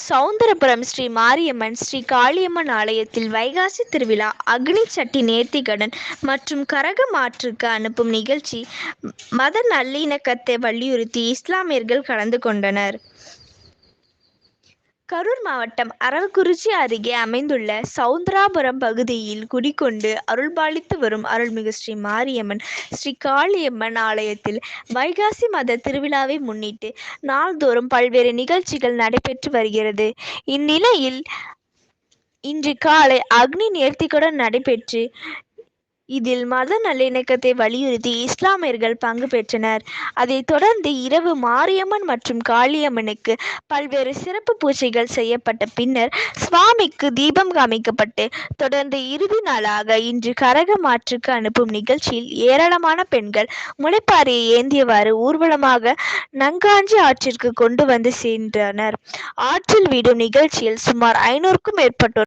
சௌந்தரபுரம் ஸ்ரீ மாரியம்மன் ஸ்ரீ காளியம்மன் ஆலயத்தில் வைகாசி திருவிழா அக்னி சட்டி நேர்த்திகடன் மற்றும் கரக மாற்றுக்கு அனுப்பும் நிகழ்ச்சி மத நல்லிணக்கத்தை வலியுறுத்தி இஸ்லாமியர்கள் கலந்து கொண்டனர். கரூர் மாவட்டம் அரவக்குறிச்சி அருகே அமைந்துள்ள சௌந்தராபுரம் பகுதியில் குடிகொண்டு அருள்பாலித்து வரும் அருள்மிகு ஸ்ரீ மாரியம்மன் ஸ்ரீ காளியம்மன் ஆலயத்தில் வைகாசி மத திருவிழாவை முன்னிட்டு நாள்தோறும் பல்வேறு நிகழ்ச்சிகள் நடைபெற்று வருகிறது. இந்நிலையில் இன்று காலை அக்னி நேர்த்திக்குடன் நடைபெற்று இதில் மத நல்லிணக்கத்தை வலியுறுத்தி இஸ்லாமியர்கள் பங்கு பெற்றனர். அதைத் தொடர்ந்து இரவு மாரியம்மன் மற்றும் காளியம்மனுக்கு பல்வேறு சிறப்பு பூஜைகள் செய்யப்பட்ட பின்னர் சுவாமிக்கு தீபம் காமிக்கப்பட்டு தொடர்ந்து இறுதி நாளாக இன்று கரக மாற்றுக்கு அனுப்பும் நிகழ்ச்சியில் ஏராளமான பெண்கள் முளைப்பாறையை ஏந்தியவாறு ஊர்வலமாக நங்காஞ்சி ஆற்றிற்கு கொண்டு வந்து சென்றனர் ஆற்றில் விடும் நிகழ்ச்சியில் சுமார் ஐநூறுக்கும் மேற்பட்டோர்